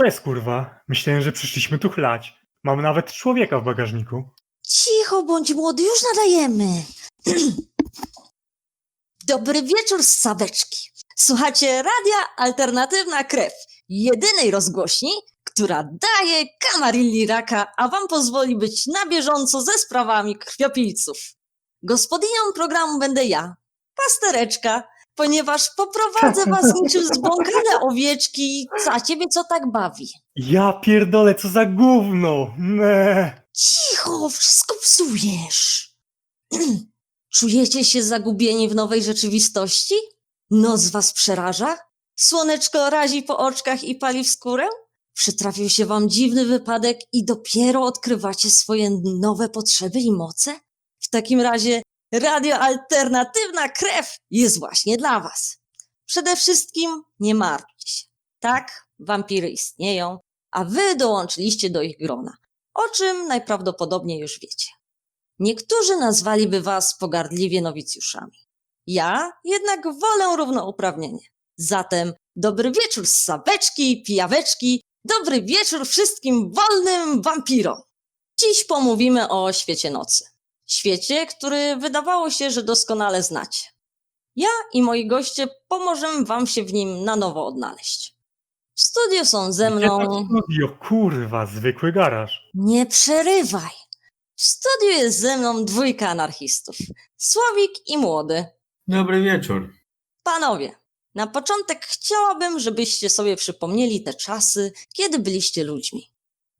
To jest kurwa. Myślałem, że przyszliśmy tu chlać. Mamy nawet człowieka w bagażniku. Cicho bądź młody, już nadajemy. Dobry wieczór z Sabeczki. Słuchacie Radia Alternatywna Krew, jedynej rozgłośni, która daje kamarilli raka, a wam pozwoli być na bieżąco ze sprawami krwiopijców. Gospodynią programu będę ja, pastereczka, ponieważ poprowadzę was niczym zbłąkane owieczki. A ciebie co tak bawi? Ja pierdolę, co za gówno! Me. Cicho, wszystko psujesz. Czujecie się zagubieni w nowej rzeczywistości? Noc was przeraża? Słoneczko razi po oczkach i pali w skórę? Przytrafił się wam dziwny wypadek i dopiero odkrywacie swoje nowe potrzeby i moce? W takim razie radio alternatywna krew jest właśnie dla was. Przede wszystkim nie martwcie się. Tak, wampiry istnieją, a wy dołączyliście do ich grona o czym najprawdopodobniej już wiecie. Niektórzy nazwaliby was pogardliwie nowicjuszami. Ja jednak wolę równouprawnienie. Zatem dobry wieczór z sabeczki, pijaweczki, dobry wieczór wszystkim wolnym wampirom. Dziś pomówimy o świecie nocy. Świecie, który wydawało się, że doskonale znacie. Ja i moi goście pomożemy wam się w nim na nowo odnaleźć. W studiu są ze Gdzie to mną... studio? Kurwa, zwykły garaż. Nie przerywaj. W studiu jest ze mną dwójka anarchistów. Sławik i Młody. Dobry wieczór. Panowie, na początek chciałabym, żebyście sobie przypomnieli te czasy, kiedy byliście ludźmi.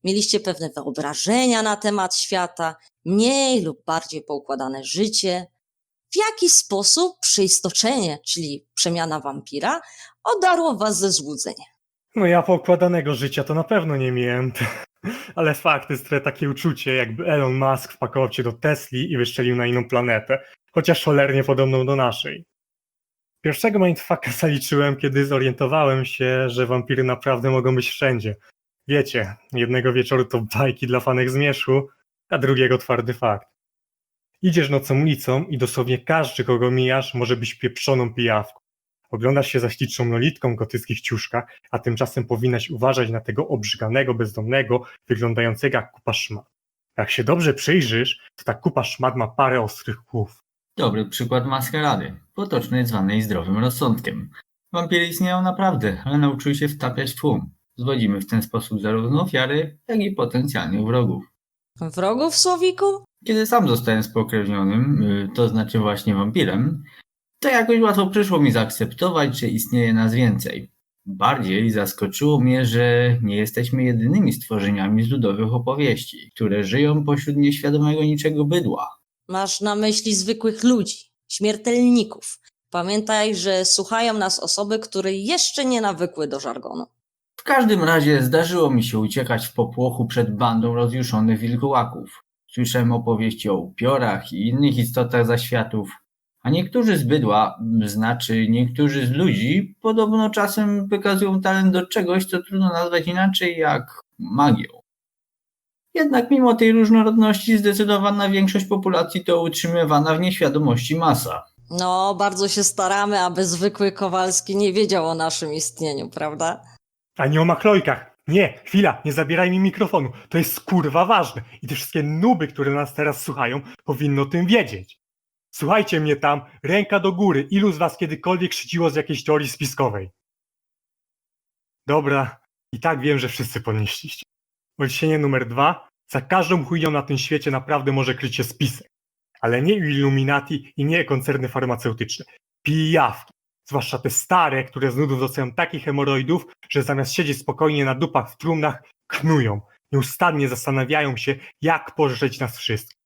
Mieliście pewne wyobrażenia na temat świata, mniej lub bardziej poukładane życie. W jaki sposób przeistoczenie, czyli przemiana wampira, odarło was ze złudzeń? No ja poukładanego życia to na pewno nie miałem. Ale fakt jest takie uczucie, jakby Elon Musk wpakował cię do Tesli i wyszczelił na inną planetę, chociaż cholernie podobną do naszej. Pierwszego mindfucka zaliczyłem, kiedy zorientowałem się, że wampiry naprawdę mogą być wszędzie. Wiecie, jednego wieczoru to bajki dla fanek zmierzchu, a drugiego twardy fakt. Idziesz nocą ulicą i dosłownie każdy, kogo mijasz, może być pieprzoną pijawką. Oglądasz się za śliczną lolitką gotyckich ciuszkach, a tymczasem powinnaś uważać na tego obrzyganego bezdomnego, wyglądającego jak kupa szmat. Jak się dobrze przyjrzysz, to ta kupa szmat ma parę ostrych kłów. Dobry przykład maskarady, potocznej zwanej zdrowym rozsądkiem. Wampiry istnieją naprawdę, ale nauczyły się wtapiać tłum. Zwodzimy w ten sposób zarówno ofiary, jak i potencjalnych wrogów. Wrogów, Słowiku? Kiedy sam zostałem spokrewnionym, y, to znaczy właśnie wampirem, to jakoś łatwo przyszło mi zaakceptować, że istnieje nas więcej. Bardziej zaskoczyło mnie, że nie jesteśmy jedynymi stworzeniami z ludowych opowieści, które żyją pośród nieświadomego niczego bydła. Masz na myśli zwykłych ludzi, śmiertelników. Pamiętaj, że słuchają nas osoby, które jeszcze nie nawykły do żargonu. W każdym razie zdarzyło mi się uciekać w popłochu przed bandą rozjuszonych wilkołaków. Słyszałem opowieści o upiorach i innych istotach zaświatów, a niektórzy z bydła, znaczy niektórzy z ludzi, podobno czasem wykazują talent do czegoś, co trudno nazwać inaczej jak magią. Jednak mimo tej różnorodności zdecydowana większość populacji to utrzymywana w nieświadomości masa. No, bardzo się staramy, aby zwykły Kowalski nie wiedział o naszym istnieniu, prawda? A nie o machlojkach. Nie, chwila, nie zabieraj mi mikrofonu. To jest kurwa ważne. I te wszystkie nuby, które nas teraz słuchają, powinny o tym wiedzieć. Słuchajcie mnie tam, ręka do góry. Ilu z was kiedykolwiek szydziło z jakiejś teorii spiskowej? Dobra, i tak wiem, że wszyscy podnieśliście. Odniesienie numer dwa. Za każdą chujnią na tym świecie naprawdę może kryć się spisek. Ale nie Illuminati i nie koncerny farmaceutyczne. Pijawki. Zwłaszcza te stare, które z nudów dostają takich hemoroidów, że zamiast siedzieć spokojnie na dupach w trumnach, knują. Nieustannie zastanawiają się, jak pożreć nas wszystkich.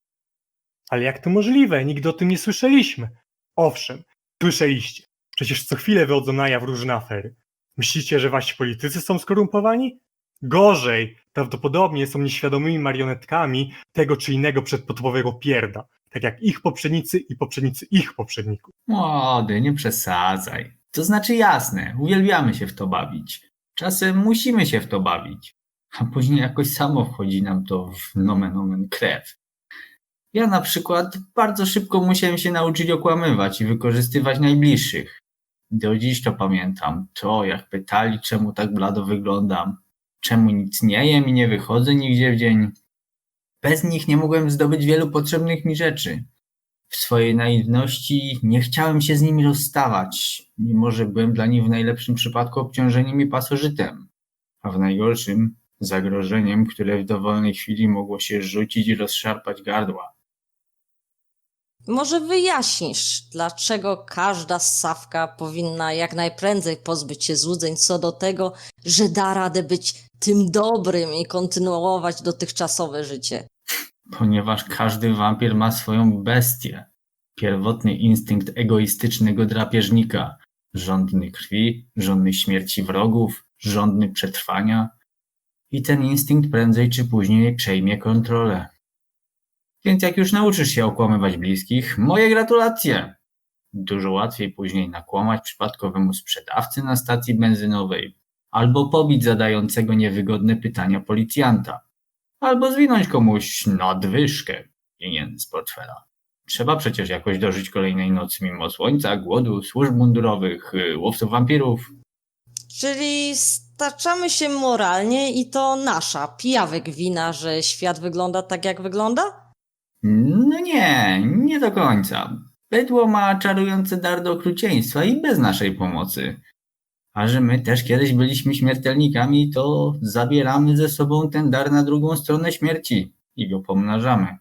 Ale jak to możliwe? Nigdy o tym nie słyszeliśmy. Owszem, słyszeliście. Przecież co chwilę wychodzą na jaw różne afery. Myślicie, że wasi politycy są skorumpowani? Gorzej, prawdopodobnie są nieświadomymi marionetkami tego czy innego przedpotopowego pierda, tak jak ich poprzednicy i poprzednicy ich poprzedników. Młody, nie przesadzaj. To znaczy jasne, uwielbiamy się w to bawić. Czasem musimy się w to bawić. A później jakoś samo wchodzi nam to w nomen omen krew. Ja na przykład bardzo szybko musiałem się nauczyć okłamywać i wykorzystywać najbliższych. Do dziś to pamiętam. To, jak pytali, czemu tak blado wyglądam. czemu nic nie jem i nie wychodzę nigdzie w dzień. Bez nich nie mogłem zdobyć wielu potrzebnych mi rzeczy. W swojej naiwności nie chciałem się z nimi rozstawać, mimo że byłem dla nich w najlepszym przypadku obciążeniem i pasożytem, a w najgorszym zagrożeniem, które w dowolnej chwili mogło się rzucić i rozszarpać gardła. Może wyjaśnisz, dlaczego każda ssawka powinna jak najprędzej pozbyć się złudzeń co do tego, że da radę być tym dobrym i kontynuować dotychczasowe życie. Ponieważ każdy wampir ma swoją bestię. Pierwotny instynkt egoistycznego drapieżnika. Żądny krwi, żądny śmierci wrogów, żądny przetrwania. I ten instynkt prędzej czy później przejmie kontrolę. Więc jak już nauczysz się okłamywać bliskich, moje gratulacje! Dużo łatwiej później nakłamać przypadkowemu sprzedawcy na stacji benzynowej, albo pobić zadającego niewygodne pytania policjanta, albo zwinąć komuś nadwyżkę pieniędzy z portfela. Trzeba przecież jakoś dożyć kolejnej nocy mimo słońca, głodu, służb mundurowych, y, łowców wampirów. Czyli staczamy się moralnie i to nasza, pijawek wina, że świat wygląda tak jak wygląda? No nie, nie do końca. Bydło ma czarujący dar do okrucieństwa i bez naszej pomocy. A że my też kiedyś byliśmy śmiertelnikami, to zabieramy ze sobą ten dar na drugą stronę śmierci i go pomnażamy.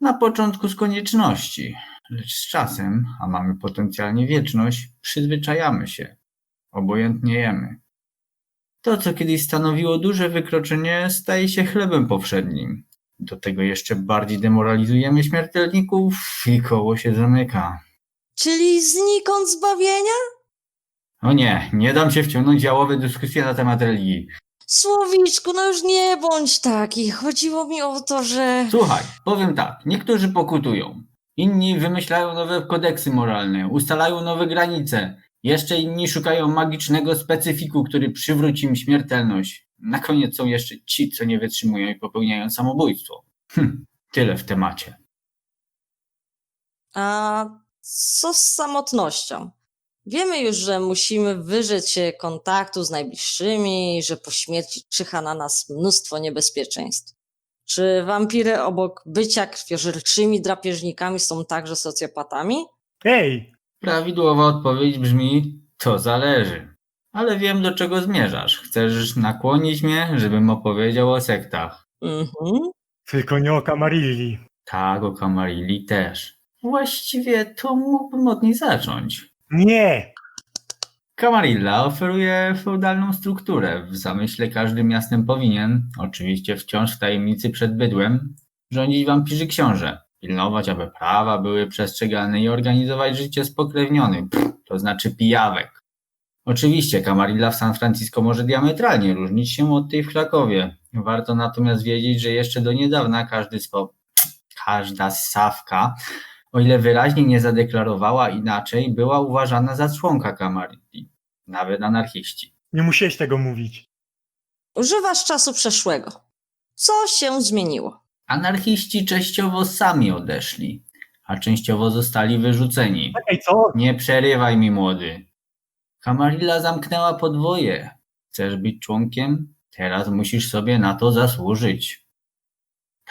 Na początku z konieczności, lecz z czasem, a mamy potencjalnie wieczność, przyzwyczajamy się. Obojętniejemy. To, co kiedyś stanowiło duże wykroczenie, staje się chlebem powszednim. Do tego jeszcze bardziej demoralizujemy śmiertelników i koło się zamyka. Czyli znikąd zbawienia? O nie, nie dam się wciągnąć w jałowe dyskusje na temat religii. Słowiczku, no już nie bądź taki. Chodziło mi o to, że... Słuchaj, powiem tak, niektórzy pokutują, inni wymyślają nowe kodeksy moralne, ustalają nowe granice, jeszcze inni szukają magicznego specyfiku, który przywróci im śmiertelność. Na koniec są jeszcze ci, co nie wytrzymują i popełniają samobójstwo. Hm, tyle w temacie. A co z samotnością? Wiemy już, że musimy wyrzec się kontaktu z najbliższymi, że po śmierci czyha na nas mnóstwo niebezpieczeństw. Czy wampiry obok bycia krwiożerczymi drapieżnikami są także socjopatami? Ej, Prawidłowa odpowiedź brzmi: to zależy. Ale wiem, do czego zmierzasz. Chcesz nakłonić mnie, żebym opowiedział o sektach. Mhm. tylko nie o Kamarilli. Tak, o Kamarilli też. Właściwie to mógłbym od niej zacząć. Nie! Camarilla oferuje feudalną strukturę. W zamyśle każdym miastem powinien, oczywiście wciąż w tajemnicy przed bydłem, rządzić wampirzy książę. Pilnować, aby prawa były przestrzegane i organizować życie spokrewnionym, pff, to znaczy pijawek. Oczywiście Camarilla w San Francisco może diametralnie różnić się od tej w Krakowie. Warto natomiast wiedzieć, że jeszcze do niedawna każdy spo... każda ssawka, o ile wyraźnie nie zadeklarowała inaczej, była uważana za członka Camarilli. Nawet anarchiści. Nie musiałeś tego mówić. Używasz czasu przeszłego. Co się zmieniło? Anarchiści częściowo sami odeszli, a częściowo zostali wyrzuceni. Ej, co? Nie przerywaj mi, młody. Kamarilla zamknęła podwoje. Chcesz być członkiem? Teraz musisz sobie na to zasłużyć.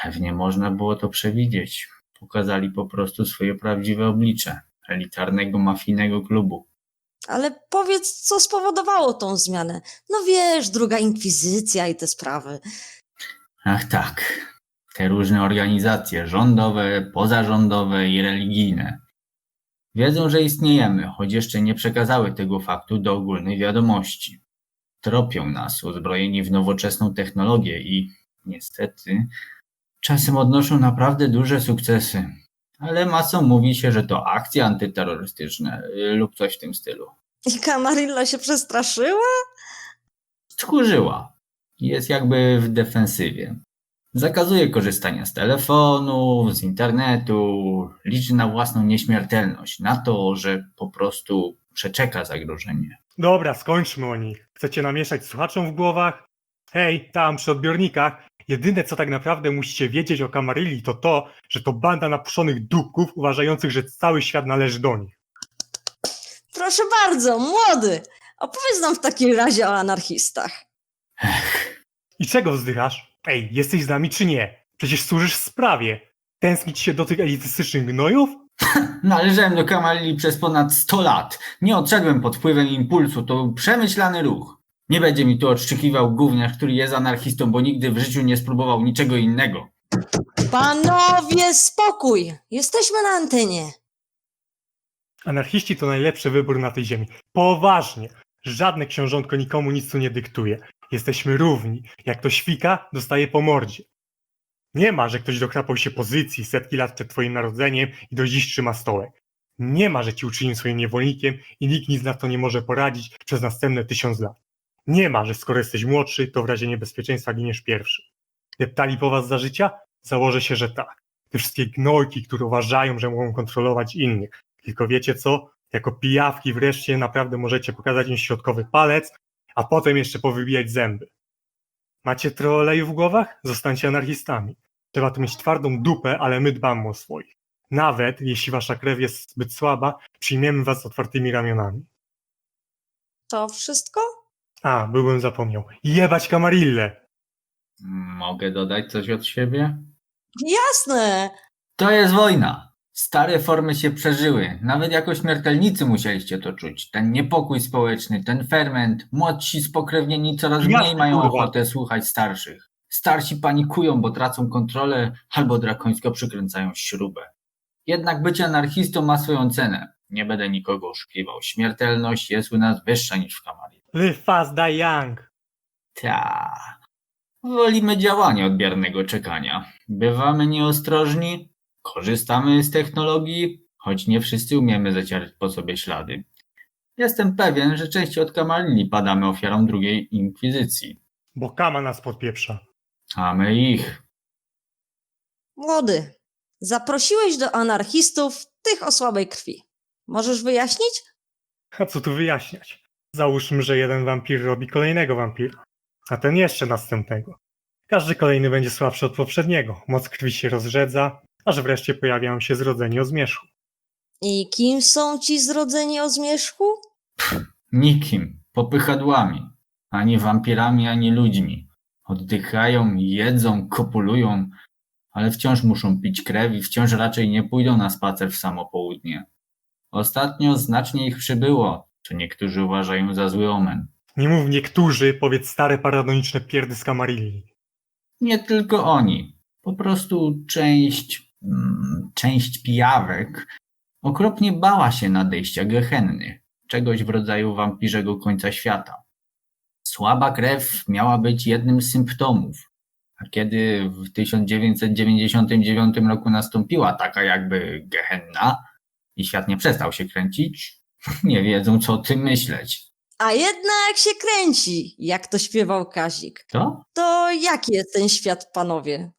Pewnie można było to przewidzieć. Pokazali po prostu swoje prawdziwe oblicze elitarnego mafijnego klubu. Ale powiedz, co spowodowało tą zmianę? No wiesz, druga inkwizycja i te sprawy. Ach tak, te różne organizacje rządowe, pozarządowe i religijne. Wiedzą, że istniejemy, choć jeszcze nie przekazały tego faktu do ogólnej wiadomości. Tropią nas, uzbrojeni w nowoczesną technologię i, niestety, czasem odnoszą naprawdę duże sukcesy. Ale masą mówi się, że to akcje antyterrorystyczne y, lub coś w tym stylu. I Kamarilla się przestraszyła? Tchórzyła. Jest jakby w defensywie. Zakazuje korzystania z telefonów, z internetu, liczy na własną nieśmiertelność, na to, że po prostu przeczeka zagrożenie. Dobra, skończmy o nich. Chcecie namieszać słuchaczom w głowach? Hej, tam przy odbiornikach. Jedyne co tak naprawdę musicie wiedzieć o Kamarilli to to, że to banda napuszonych dupków uważających, że cały świat należy do nich. Proszę bardzo, młody! Opowiedz nam w takim razie o anarchistach. Ech, I czego wzdychasz? Ej, jesteś z nami czy nie? Przecież służysz sprawie. Tęsknić się do tych elitystycznych gnojów? Należałem do Kamalili przez ponad 100 lat. Nie odszedłem pod wpływem impulsu, to był przemyślany ruch. Nie będzie mi tu odszczykiwał gówniarz, który jest anarchistą, bo nigdy w życiu nie spróbował niczego innego. Panowie, spokój! Jesteśmy na antenie. Anarchiści to najlepszy wybór na tej ziemi. Poważnie. Żadne książątko nikomu nic tu nie dyktuje. Jesteśmy równi. Jak to świka, dostaje po mordzie. Nie ma, że ktoś dokrapał się pozycji setki lat przed twoim narodzeniem i do dziś trzyma stołek. Nie ma, że ci uczynił swoim niewolnikiem i nikt nic na to nie może poradzić przez następne tysiąc lat. Nie ma, że skoro jesteś młodszy, to w razie niebezpieczeństwa giniesz pierwszy. Deptali po was za życia? Założę się, że tak. Te wszystkie gnojki, które uważają, że mogą kontrolować innych. Tylko wiecie co? Jako pijawki wreszcie naprawdę możecie pokazać im środkowy palec, a potem jeszcze powybijać zęby. Macie trochę oleju w głowach? Zostańcie anarchistami. Trzeba tu mieć twardą dupę, ale my dbamy o swoich. Nawet jeśli wasza krew jest zbyt słaba, przyjmiemy was z otwartymi ramionami. To wszystko? A, byłbym zapomniał. Jebać kamarillę! Mogę dodać coś od siebie? Jasne! To jest wojna. Stare formy się przeżyły. Nawet jako śmiertelnicy musieliście to czuć. Ten niepokój społeczny, ten ferment. Młodsi spokrewnieni coraz Jasne, mniej mają kurwa. ochotę słuchać starszych. Starsi panikują, bo tracą kontrolę albo drakońsko przykręcają śrubę. Jednak bycie anarchistą ma swoją cenę. Nie będę nikogo oszukiwał. Śmiertelność jest u nas wyższa niż w Kamarii. Live fast, die young! Ta. Wolimy działania od biernego czekania. Bywamy nieostrożni, korzystamy z technologii, choć nie wszyscy umiemy zacierać po sobie ślady. Jestem pewien, że częściej od Kamalili padamy ofiarą drugiej inkwizycji, Bo kama nas podpieprza. a my ich. Młody, zaprosiłeś do anarchistów tych o słabej krwi. Możesz wyjaśnić? A co tu wyjaśniać? Załóżmy, że jeden wampir robi kolejnego wampira, a ten jeszcze następnego. Każdy kolejny będzie słabszy od poprzedniego. Moc krwi się rozrzedza, aż wreszcie pojawiają się zrodzeni o zmierzchu. I kim są ci zrodzeni o zmierzchu? Nikim, popychadłami, ani wampirami, ani ludźmi. Oddychają, jedzą, kopulują, ale wciąż muszą pić krew i wciąż raczej nie pójdą na spacer w samo południe. Ostatnio znacznie ich przybyło, co niektórzy uważają za zły omen. Nie mów niektórzy, powiedz stare paradoniczne pierdy z Kamarilli. Nie tylko oni. Po prostu część, mm, część pijawek okropnie bała się nadejścia Gehenny, czegoś w rodzaju wampirzego końca świata. Słaba krew miała być jednym z symptomów, a kiedy w 1999 roku nastąpiła taka jakby Gehenna i świat nie przestał się kręcić, nie wiedzą co o tym myśleć. A jednak się kręci, jak to śpiewał Kazik. To? To jaki jest ten świat, panowie?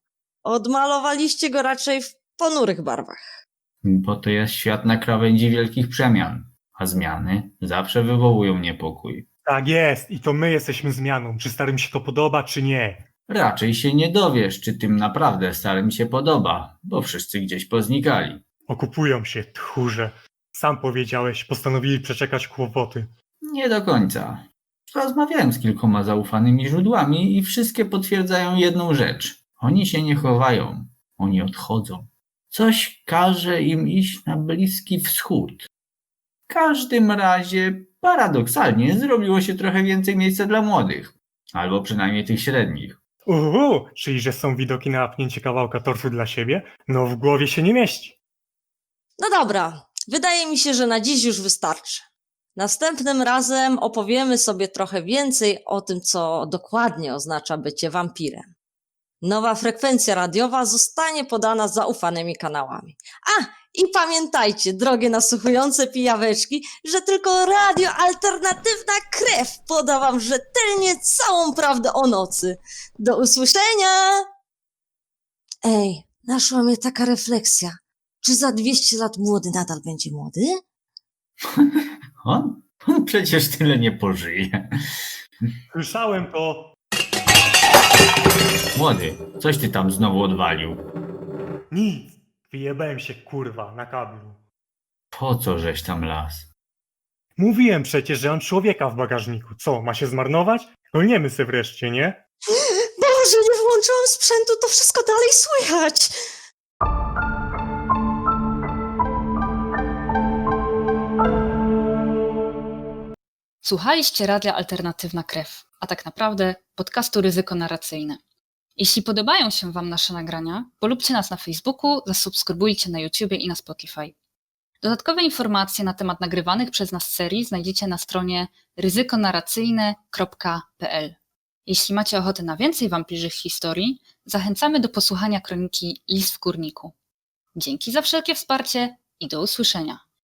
Odmalowaliście go raczej w ponurych barwach. Bo to jest świat na krawędzi wielkich przemian, a zmiany zawsze wywołują niepokój. Tak jest, i to my jesteśmy zmianą, czy starym się to podoba, czy nie. Raczej się nie dowiesz, czy tym naprawdę starym się podoba, bo wszyscy gdzieś poznikali. Okupują się, tchórze. Sam powiedziałeś, postanowili przeczekać kłopoty. Nie do końca. Rozmawiałem z kilkoma zaufanymi źródłami i wszystkie potwierdzają jedną rzecz. Oni się nie chowają, oni odchodzą. Coś każe im iść na Bliski Wschód. W każdym razie, paradoksalnie, zrobiło się trochę więcej miejsca dla młodych. Albo przynajmniej tych średnich. Uhu, czyli że są widoki na apnięcie kawałka tortu dla siebie? No w głowie się nie mieści. No dobra, wydaje mi się, że na dziś już wystarczy. Następnym razem opowiemy sobie trochę więcej o tym, co dokładnie oznacza bycie wampirem. Nowa frekwencja radiowa zostanie podana zaufanymi kanałami. A, i pamiętajcie, drogie nasłuchujące pijaweczki, że tylko radio alternatywna krew poda wam rzetelnie całą prawdę o nocy. Do usłyszenia! Ej, naszła mnie taka refleksja. Czy za 200 lat młody nadal będzie młody? On? On przecież tyle nie pożyje. Słyszałem to. Młody, coś ty tam znowu odwalił. Nic. Wyjebałem się kurwa na kablu. Po co żeś tam las? Mówiłem przecież, że mam człowieka w bagażniku. Co, ma się zmarnować? Golniemy se wreszcie, nie? Boże, nie wyłączyłam sprzętu, to wszystko dalej słychać. Słuchaliście Radia Alternatywna Krew, a tak naprawdę podcastu Ryzyko Narracyjne. Jeśli podobają się Wam nasze nagrania, polubcie nas na Facebooku, zasubskrybujcie na YouTubie i na Spotify. Dodatkowe informacje na temat nagrywanych przez nas serii znajdziecie na stronie ryzykonarracyjne.pl. Jeśli macie ochotę na więcej wampirzych historii, zachęcamy do posłuchania kroniki Lis w Kurniku. Dzięki za wszelkie wsparcie i do usłyszenia.